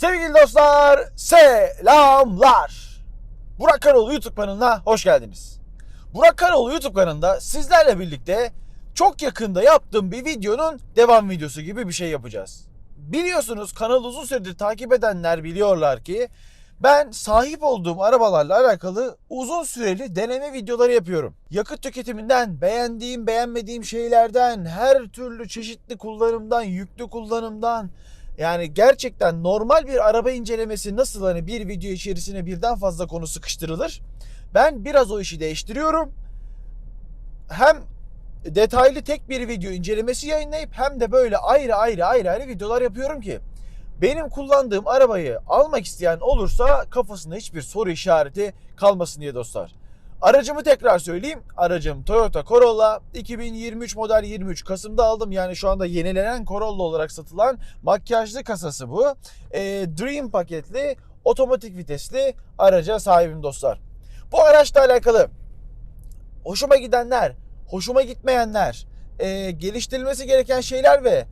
Sevgili dostlar, selamlar. Burak Karoğlu YouTube kanalına hoş geldiniz. Burak Karoğlu YouTube kanalında sizlerle birlikte çok yakında yaptığım bir videonun devam videosu gibi bir şey yapacağız. Biliyorsunuz kanalı uzun süredir takip edenler biliyorlar ki ben sahip olduğum arabalarla alakalı uzun süreli deneme videoları yapıyorum. Yakıt tüketiminden, beğendiğim, beğenmediğim şeylerden, her türlü çeşitli kullanımdan, yüklü kullanımdan, yani gerçekten normal bir araba incelemesi nasıl hani bir video içerisine birden fazla konu sıkıştırılır? Ben biraz o işi değiştiriyorum. Hem detaylı tek bir video incelemesi yayınlayıp hem de böyle ayrı ayrı ayrı ayrı videolar yapıyorum ki benim kullandığım arabayı almak isteyen olursa kafasında hiçbir soru işareti kalmasın diye dostlar. Aracımı tekrar söyleyeyim. Aracım Toyota Corolla 2023 model 23 Kasım'da aldım. Yani şu anda yenilenen Corolla olarak satılan makyajlı kasası bu. Ee, Dream paketli otomatik vitesli araca sahibim dostlar. Bu araçla alakalı hoşuma gidenler, hoşuma gitmeyenler, e, geliştirilmesi gereken şeyler ve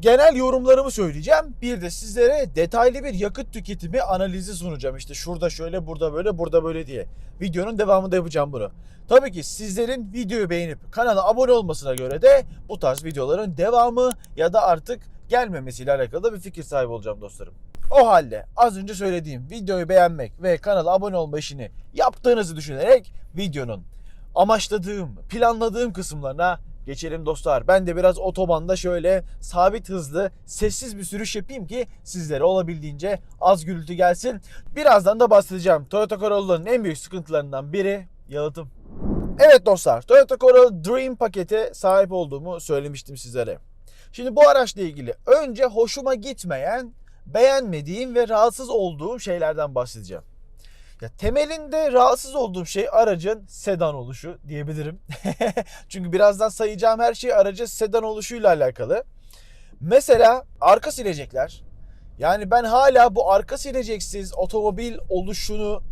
genel yorumlarımı söyleyeceğim. Bir de sizlere detaylı bir yakıt tüketimi analizi sunacağım. İşte şurada şöyle, burada böyle, burada böyle diye. Videonun devamında yapacağım bunu. Tabii ki sizlerin videoyu beğenip kanala abone olmasına göre de bu tarz videoların devamı ya da artık gelmemesiyle alakalı da bir fikir sahibi olacağım dostlarım. O halde az önce söylediğim videoyu beğenmek ve kanala abone olma işini yaptığınızı düşünerek videonun amaçladığım, planladığım kısımlarına geçelim dostlar. Ben de biraz otobanda şöyle sabit hızlı, sessiz bir sürüş yapayım ki sizlere olabildiğince az gürültü gelsin. Birazdan da bahsedeceğim. Toyota Corolla'nın en büyük sıkıntılarından biri yalıtım. Evet dostlar, Toyota Corolla Dream pakete sahip olduğumu söylemiştim sizlere. Şimdi bu araçla ilgili önce hoşuma gitmeyen, beğenmediğim ve rahatsız olduğum şeylerden bahsedeceğim. Ya temelinde rahatsız olduğum şey aracın sedan oluşu diyebilirim. Çünkü birazdan sayacağım her şey aracın sedan oluşuyla alakalı. Mesela arka silecekler. Yani ben hala bu arka sileceksiz otomobil oluşunu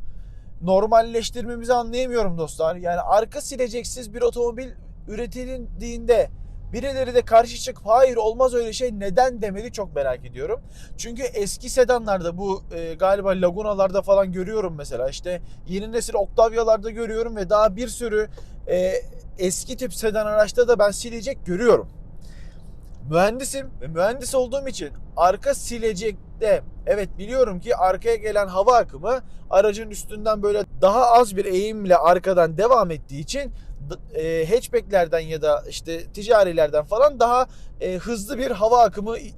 normalleştirmemizi anlayamıyorum dostlar. Yani arka sileceksiz bir otomobil üretildiğinde birileri de karşı çıkıp hayır olmaz öyle şey neden demeli çok merak ediyorum. Çünkü eski sedanlarda bu e, galiba Laguna'larda falan görüyorum mesela işte yeni nesil Octavia'larda görüyorum ve daha bir sürü e, eski tip sedan araçta da ben silecek görüyorum. Mühendisim ve mühendis olduğum için arka silecekte evet biliyorum ki arkaya gelen hava akımı aracın üstünden böyle daha az bir eğimle arkadan devam ettiği için e, hatchbacklerden ya da işte ticarilerden falan daha e, hızlı bir hava akımı i-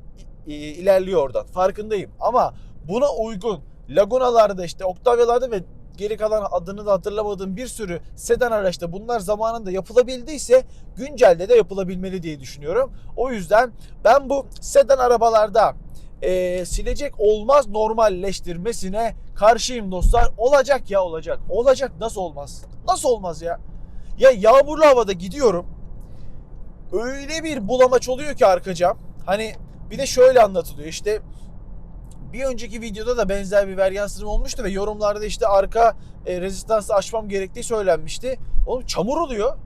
ilerliyor oradan. Farkındayım. Ama buna uygun Laguna'larda işte Octavia'larda ve geri kalan adını da hatırlamadığım bir sürü sedan araçta bunlar zamanında yapılabildiyse güncelde de yapılabilmeli diye düşünüyorum. O yüzden ben bu sedan arabalarda e, silecek olmaz normalleştirmesine karşıyım dostlar. Olacak ya olacak. Olacak nasıl olmaz? Nasıl olmaz ya? Ya yağmurlu havada gidiyorum. Öyle bir bulamaç oluyor ki arka cam. Hani bir de şöyle anlatılıyor işte bir önceki videoda da benzer bir veryansırım olmuştu ve yorumlarda işte arka e, rezistansı açmam gerektiği söylenmişti. Oğlum çamur oluyor.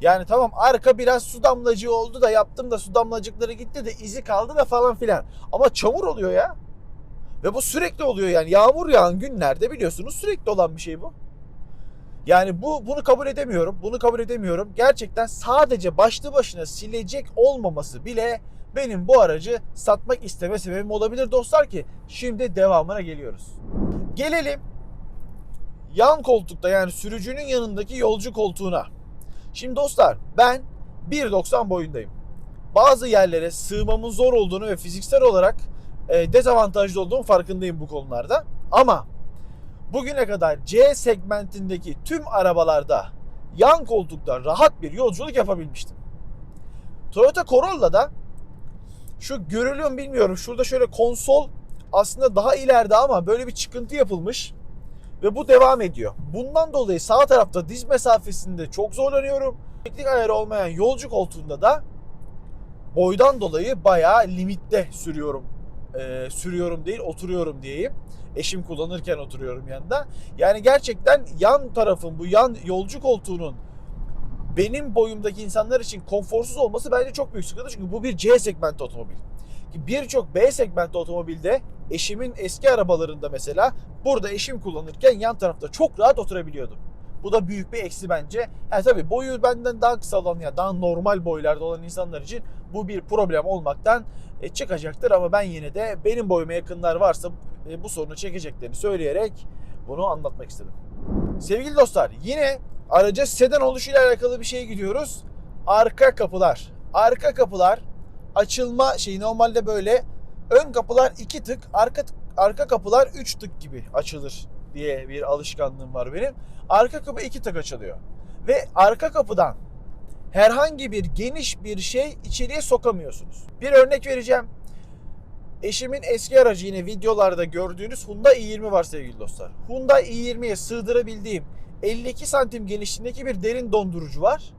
Yani tamam arka biraz su damlacığı oldu da yaptım da su damlacıkları gitti de izi kaldı da falan filan. Ama çamur oluyor ya. Ve bu sürekli oluyor yani yağmur yağan günlerde biliyorsunuz sürekli olan bir şey bu. Yani bu bunu kabul edemiyorum. Bunu kabul edemiyorum. Gerçekten sadece başlı başına silecek olmaması bile benim bu aracı satmak isteme sebebim olabilir dostlar ki şimdi devamına geliyoruz. Gelelim yan koltukta yani sürücünün yanındaki yolcu koltuğuna. Şimdi dostlar ben 1.90 boyundayım. Bazı yerlere sığmamın zor olduğunu ve fiziksel olarak e, dezavantajlı olduğum farkındayım bu konularda. Ama bugüne kadar C segmentindeki tüm arabalarda yan koltukta rahat bir yolculuk yapabilmiştim. Toyota Corolla'da şu görülüyor mu bilmiyorum. Şurada şöyle konsol aslında daha ileride ama böyle bir çıkıntı yapılmış ve bu devam ediyor. Bundan dolayı sağ tarafta diz mesafesinde çok zorlanıyorum. Teknik ayarı olmayan yolcu koltuğunda da boydan dolayı bayağı limitte sürüyorum. Ee, sürüyorum değil oturuyorum diyeyim. Eşim kullanırken oturuyorum yanında. Yani gerçekten yan tarafın bu yan yolcu koltuğunun benim boyumdaki insanlar için konforsuz olması bence çok büyük sıkıntı. Çünkü bu bir C segment otomobil. Birçok B segment otomobilde eşimin eski arabalarında mesela burada eşim kullanırken yan tarafta çok rahat oturabiliyordum. Bu da büyük bir eksi bence. Ha tabii boyu benden daha kısa olan ya daha normal boylarda olan insanlar için bu bir problem olmaktan e, çıkacaktır ama ben yine de benim boyuma yakınlar varsa e, bu sorunu çekeceklerini söyleyerek bunu anlatmak istedim. Sevgili dostlar yine araca sedan oluşuyla alakalı bir şeye gidiyoruz. Arka kapılar. Arka kapılar açılma şeyi normalde böyle ön kapılar iki tık, arka arka kapılar üç tık gibi açılır diye bir alışkanlığım var benim. Arka kapı iki tık açılıyor. Ve arka kapıdan herhangi bir geniş bir şey içeriye sokamıyorsunuz. Bir örnek vereceğim. Eşimin eski aracı yine videolarda gördüğünüz Hyundai i20 var sevgili dostlar. Hyundai i20'ye sığdırabildiğim 52 santim genişliğindeki bir derin dondurucu var.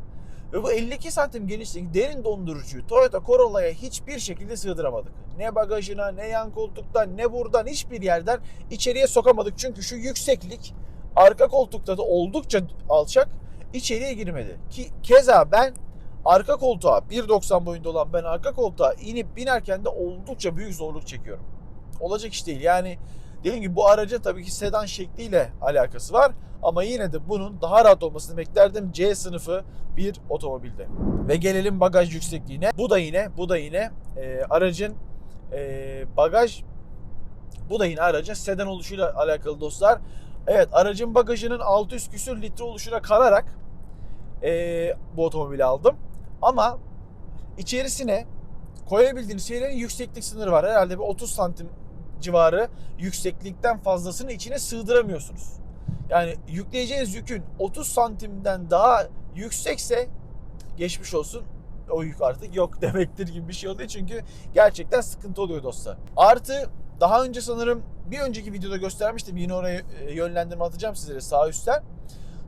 Ve bu 52 santim genişliğindeki derin dondurucuyu Toyota Corolla'ya hiçbir şekilde sığdıramadık. Ne bagajına, ne yan koltuktan, ne buradan hiçbir yerden içeriye sokamadık. Çünkü şu yükseklik arka koltukta da oldukça alçak içeriye girmedi. Ki keza ben arka koltuğa 1.90 boyunda olan ben arka koltuğa inip binerken de oldukça büyük zorluk çekiyorum. Olacak iş değil. Yani dediğim gibi bu araca tabii ki sedan şekliyle alakası var. Ama yine de bunun daha rahat olmasını beklerdim C sınıfı bir otomobilde. Ve gelelim bagaj yüksekliğine. Bu da yine bu da yine e, aracın e, bagaj bu da yine aracın sedan oluşuyla alakalı dostlar. Evet aracın bagajının 600 küsür litre oluşuna kanarak e, bu otomobili aldım. Ama içerisine koyabildiğiniz şeylerin yükseklik sınırı var. Herhalde bir 30 santim civarı yükseklikten fazlasını içine sığdıramıyorsunuz. Yani yükleyeceğiniz yükün 30 santimden daha yüksekse geçmiş olsun o yük artık yok demektir gibi bir şey oluyor. Çünkü gerçekten sıkıntı oluyor dostlar. Artı daha önce sanırım bir önceki videoda göstermiştim. Yine oraya e, yönlendirme atacağım sizlere sağ üstten.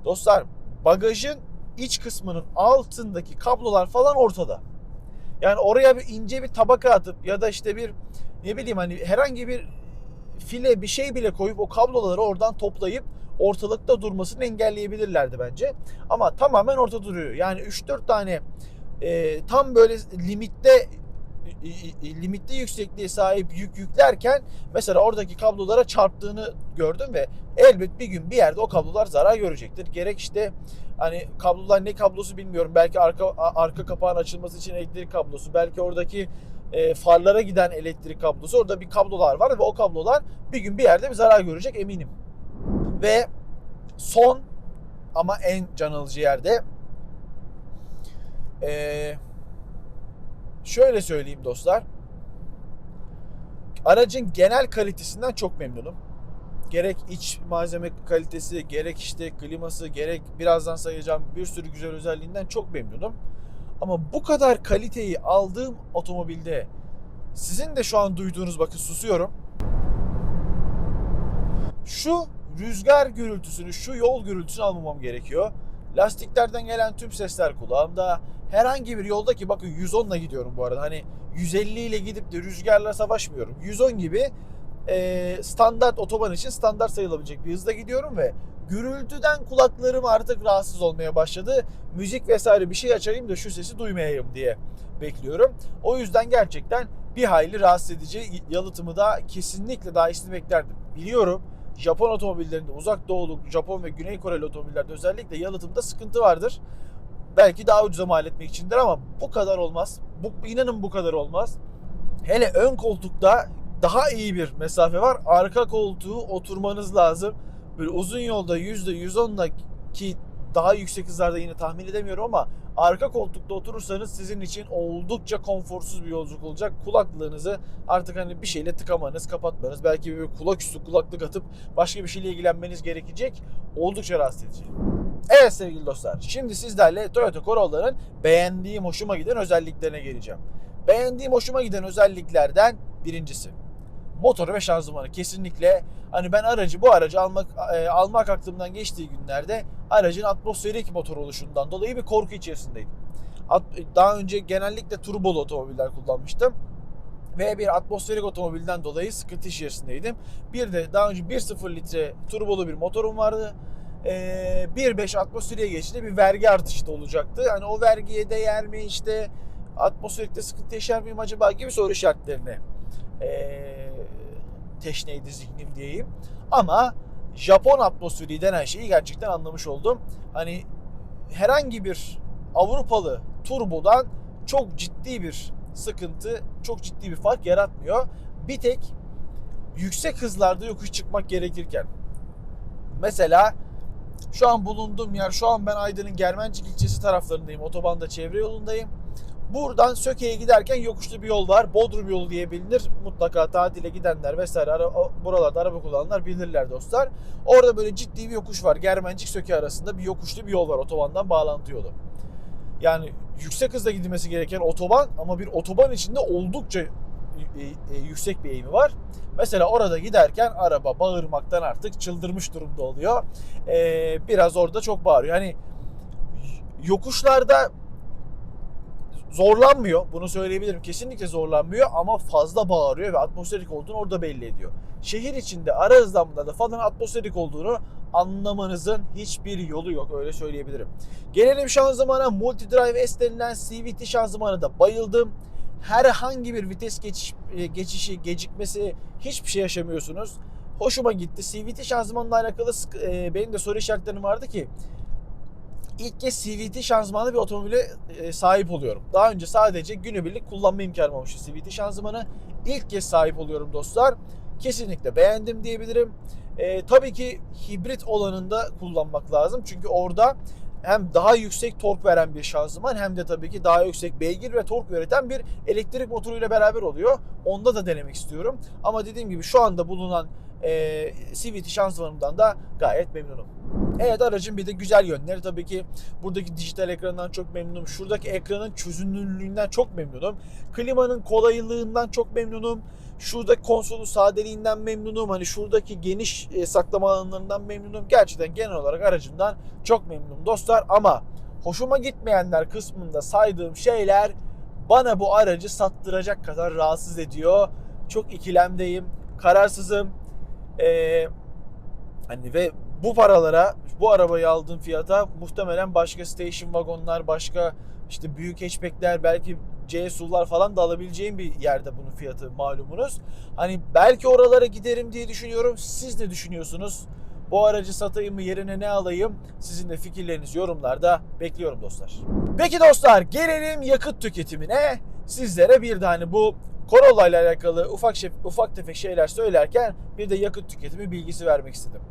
Dostlar bagajın iç kısmının altındaki kablolar falan ortada. Yani oraya bir ince bir tabaka atıp ya da işte bir ne bileyim hani herhangi bir file bir şey bile koyup o kabloları oradan toplayıp ortalıkta durmasını engelleyebilirlerdi bence. Ama tamamen ortada duruyor. Yani 3-4 tane e, tam böyle limitte limitli yüksekliğe sahip yük yüklerken mesela oradaki kablolara çarptığını gördüm ve elbet bir gün bir yerde o kablolar zarar görecektir. Gerek işte hani kablolar ne kablosu bilmiyorum. Belki arka arka kapağın açılması için elektrik kablosu, belki oradaki e, farlara giden elektrik kablosu. Orada bir kablolar var ve o kablolar bir gün bir yerde bir zarar görecek eminim. Ve son ama en can alıcı yerde eee Şöyle söyleyeyim dostlar. Aracın genel kalitesinden çok memnunum. Gerek iç malzeme kalitesi, gerek işte kliması, gerek birazdan sayacağım bir sürü güzel özelliğinden çok memnunum. Ama bu kadar kaliteyi aldığım otomobilde sizin de şu an duyduğunuz bakın susuyorum. Şu rüzgar gürültüsünü, şu yol gürültüsünü almamam gerekiyor. Lastiklerden gelen tüm sesler kulağımda. Herhangi bir yolda ki bakın 110 ile gidiyorum bu arada. Hani 150 ile gidip de rüzgarla savaşmıyorum. 110 gibi e, standart otoban için standart sayılabilecek bir hızda gidiyorum ve gürültüden kulaklarım artık rahatsız olmaya başladı. Müzik vesaire bir şey açayım da şu sesi duymayayım diye bekliyorum. O yüzden gerçekten bir hayli rahatsız edici yalıtımı da kesinlikle daha iyisini beklerdim. Biliyorum Japon otomobillerinde uzak doğuluk Japon ve Güney Koreli otomobillerde özellikle yalıtımda sıkıntı vardır. Belki daha ucuza mal etmek içindir ama bu kadar olmaz. Bu, inanın bu kadar olmaz. Hele ön koltukta daha iyi bir mesafe var. Arka koltuğu oturmanız lazım. Böyle uzun yolda %110'la ki daha yüksek hızlarda yine tahmin edemiyorum ama arka koltukta oturursanız sizin için oldukça konforsuz bir yolculuk olacak. Kulaklığınızı artık hani bir şeyle tıkamanız, kapatmanız, belki bir kulak üstü kulaklık atıp başka bir şeyle ilgilenmeniz gerekecek. Oldukça rahatsız edici. Evet sevgili dostlar, şimdi sizlerle Toyota Corolla'nın beğendiğim, hoşuma giden özelliklerine geleceğim. Beğendiğim, hoşuma giden özelliklerden birincisi motoru ve şanzımanı kesinlikle hani ben aracı bu aracı almak e, almak aklımdan geçtiği günlerde aracın atmosferik motor oluşundan dolayı bir korku içerisindeydim. At, daha önce genellikle turbolu otomobiller kullanmıştım ve bir atmosferik otomobilden dolayı sıkıntı içerisindeydim. Bir de daha önce 1.0 litre turbolu bir motorum vardı. Ee, 1.5 atmosferiye geçti bir vergi artışı da olacaktı. Hani o vergiye değer mi işte atmosferikte sıkıntı yaşar mıyım acaba gibi soru işaretlerine ee, teşneydi zihnim diyeyim. Ama Japon atmosferi denen şeyi gerçekten anlamış oldum. Hani herhangi bir Avrupalı turbodan çok ciddi bir sıkıntı, çok ciddi bir fark yaratmıyor. Bir tek yüksek hızlarda yokuş çıkmak gerekirken. Mesela şu an bulunduğum yer, şu an ben Aydın'ın Germencik ilçesi taraflarındayım. Otobanda çevre yolundayım. Buradan Söke'ye giderken yokuşlu bir yol var. Bodrum yolu diye bilinir. Mutlaka tatile gidenler vesaire ara, buralarda araba kullananlar bilirler dostlar. Orada böyle ciddi bir yokuş var. Germencik Söke arasında bir yokuşlu bir yol var otobandan bağlantı yolu. Yani yüksek hızla gidilmesi gereken otoban ama bir otoban içinde oldukça e, e, yüksek bir eğimi var. Mesela orada giderken araba bağırmaktan artık çıldırmış durumda oluyor. Ee, biraz orada çok bağırıyor. Hani yokuşlarda zorlanmıyor. Bunu söyleyebilirim. Kesinlikle zorlanmıyor ama fazla bağırıyor ve atmosferik olduğunu orada belli ediyor. Şehir içinde ara hızlanmalarda falan atmosferik olduğunu anlamanızın hiçbir yolu yok öyle söyleyebilirim. Gelelim şanzımana Multi Drive S denilen CVT şanzımana da bayıldım. Herhangi bir vites geçiş, e, geçişi, gecikmesi hiçbir şey yaşamıyorsunuz. Hoşuma gitti. CVT şanzımanla alakalı e, benim de soru işaretlerim vardı ki ilk kez CVT şanzımanlı bir otomobile e, sahip oluyorum. Daha önce sadece günübirlik kullanma imkanım olmuştu CVT şanzımanı. İlk kez sahip oluyorum dostlar. Kesinlikle beğendim diyebilirim. E, tabii ki hibrit olanında kullanmak lazım. Çünkü orada hem daha yüksek tork veren bir şanzıman hem de tabii ki daha yüksek beygir ve tork üreten bir elektrik motoruyla beraber oluyor. Onda da denemek istiyorum. Ama dediğim gibi şu anda bulunan e, CVT şanzımanımdan da gayet memnunum. Evet aracın bir de güzel yönleri tabii ki buradaki dijital ekrandan çok memnunum. Şuradaki ekranın çözünürlüğünden çok memnunum. Klimanın kolaylığından çok memnunum. Şuradaki konsolun sadeliğinden memnunum. Hani şuradaki geniş e, saklama alanlarından memnunum. Gerçekten genel olarak aracımdan çok memnunum dostlar. Ama hoşuma gitmeyenler kısmında saydığım şeyler bana bu aracı sattıracak kadar rahatsız ediyor. Çok ikilemdeyim. Kararsızım. Ee, hani ve bu paralara, bu arabayı aldığım fiyata muhtemelen başka station wagonlar, başka işte büyük hatchbackler, belki C-SUV'lar falan da alabileceğim bir yerde bunun fiyatı malumunuz. Hani belki oralara giderim diye düşünüyorum. Siz ne düşünüyorsunuz? Bu aracı satayım mı yerine ne alayım? Sizin de fikirlerinizi yorumlarda bekliyorum dostlar. Peki dostlar gelelim yakıt tüketimine. Sizlere bir tane bu Corolla ile alakalı ufak şey, ufak tefek şeyler söylerken bir de yakıt tüketimi bilgisi vermek istedim.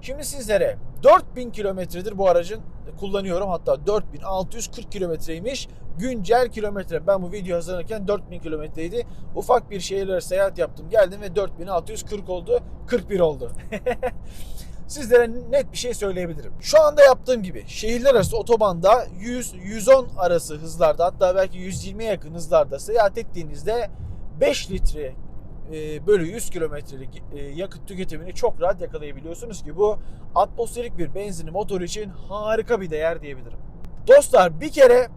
Şimdi sizlere 4000 kilometredir bu aracın kullanıyorum. Hatta 4640 kilometreymiş. Güncel kilometre. Ben bu video hazırlanırken 4000 kilometreydi. Ufak bir şehirlere seyahat yaptım. Geldim ve 4640 oldu. 41 oldu. Sizlere net bir şey söyleyebilirim. Şu anda yaptığım gibi şehirler arası otobanda 100-110 arası hızlarda hatta belki 120'ye yakın hızlarda seyahat ettiğinizde 5 litre e, bölü 100 kilometrelik e, yakıt tüketimini çok rahat yakalayabiliyorsunuz ki bu atmosferik bir benzinli motor için harika bir değer diyebilirim. Dostlar bir kere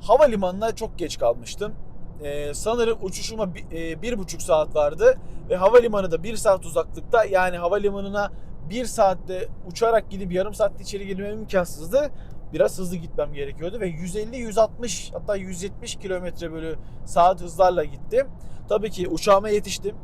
havalimanına çok geç kalmıştım. Ee, sanırım uçuşuma bir, e, bir buçuk saat vardı ve havalimanı da bir saat uzaklıkta yani havalimanına bir saatte uçarak gidip yarım saatte içeri girmem imkansızdı. Biraz hızlı gitmem gerekiyordu ve 150-160 hatta 170 kilometre bölü saat hızlarla gittim. Tabii ki uçağıma yetiştim.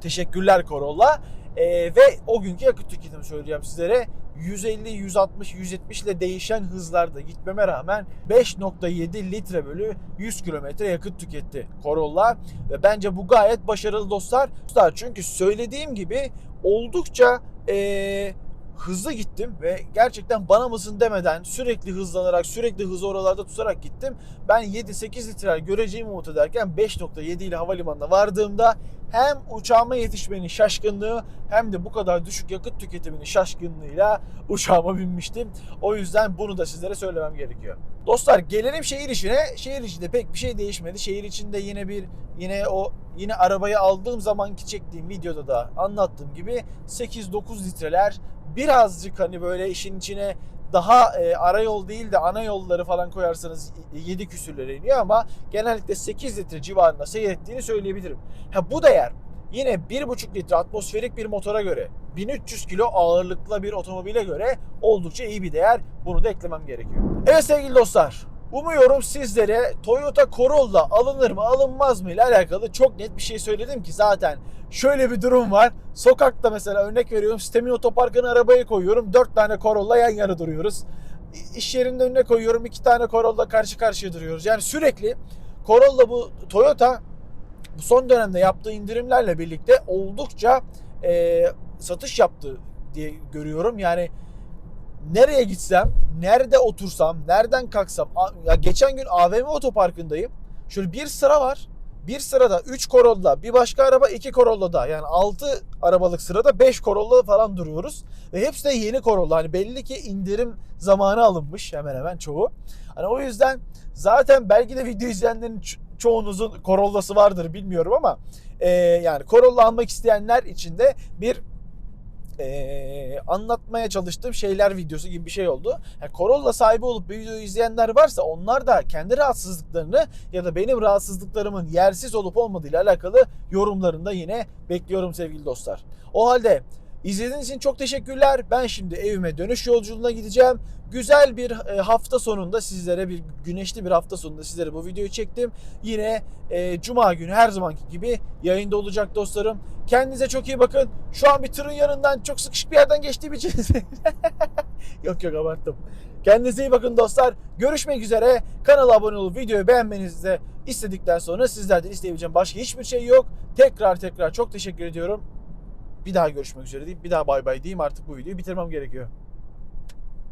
Teşekkürler Corolla. Ee, ve o günkü yakıt tüketimi söyleyeceğim sizlere. 150, 160, 170 ile değişen hızlarda gitmeme rağmen 5.7 litre bölü 100 kilometre yakıt tüketti Corolla. Ve bence bu gayet başarılı dostlar. Çünkü söylediğim gibi oldukça ee, hızlı gittim ve gerçekten bana mısın demeden sürekli hızlanarak sürekli hızı oralarda tutarak gittim. Ben 7-8 litre göreceğimi umut ederken 5.7 ile havalimanına vardığımda hem uçağıma yetişmenin şaşkınlığı hem de bu kadar düşük yakıt tüketiminin şaşkınlığıyla uçağıma binmiştim. O yüzden bunu da sizlere söylemem gerekiyor. Dostlar gelelim şehir içine. Şehir içinde pek bir şey değişmedi. Şehir içinde yine bir yine o yine arabayı aldığım zamanki çektiğim videoda da anlattığım gibi 8-9 litreler birazcık hani böyle işin içine daha e, ara yol değil de ana yolları falan koyarsanız 7 küsürlere iniyor ama genellikle 8 litre civarında seyrettiğini söyleyebilirim. Ha bu değer yine 1,5 litre atmosferik bir motora göre 1300 kilo ağırlıklı bir otomobile göre oldukça iyi bir değer. Bunu da eklemem gerekiyor. Evet sevgili dostlar Umuyorum sizlere Toyota Corolla alınır mı alınmaz mı ile alakalı çok net bir şey söyledim ki zaten şöyle bir durum var. Sokakta mesela örnek veriyorum sistemin otoparkına arabayı koyuyorum. 4 tane Corolla yan yana duruyoruz. İş yerinin önüne koyuyorum. 2 tane Corolla karşı karşıya duruyoruz. Yani sürekli Corolla bu Toyota bu son dönemde yaptığı indirimlerle birlikte oldukça e, satış yaptı diye görüyorum. Yani nereye gitsem, nerede otursam, nereden kalksam. Ya geçen gün AVM otoparkındayım. Şöyle bir sıra var. Bir sırada 3 Corolla, bir başka araba 2 Corolla da. Yani 6 arabalık sırada 5 Corolla falan duruyoruz. Ve hepsi de yeni Corolla. Hani belli ki indirim zamanı alınmış hemen hemen çoğu. Hani o yüzden zaten belki de video izleyenlerin ço- çoğunuzun Corolla'sı vardır bilmiyorum ama e, yani Corolla almak isteyenler için de bir e, anlatmaya çalıştığım şeyler videosu gibi bir şey oldu. Yani Corolla sahibi olup bu videoyu izleyenler varsa onlar da kendi rahatsızlıklarını ya da benim rahatsızlıklarımın yersiz olup olmadığıyla alakalı yorumlarında yine bekliyorum sevgili dostlar. O halde izlediğiniz için çok teşekkürler. Ben şimdi evime dönüş yolculuğuna gideceğim. Güzel bir e, hafta sonunda sizlere bir güneşli bir hafta sonunda sizlere bu videoyu çektim. Yine e, cuma günü her zamanki gibi yayında olacak dostlarım. Kendinize çok iyi bakın. Şu an bir tırın yanından çok sıkışık bir yerden geçtiğim için yok yok abarttım. Kendinize iyi bakın dostlar. Görüşmek üzere. Kanala abone olup videoyu beğenmenizi de istedikten sonra sizlerden isteyebileceğim başka hiçbir şey yok. Tekrar tekrar çok teşekkür ediyorum. Bir daha görüşmek üzere deyip bir daha bay bay diyeyim artık bu videoyu bitirmem gerekiyor.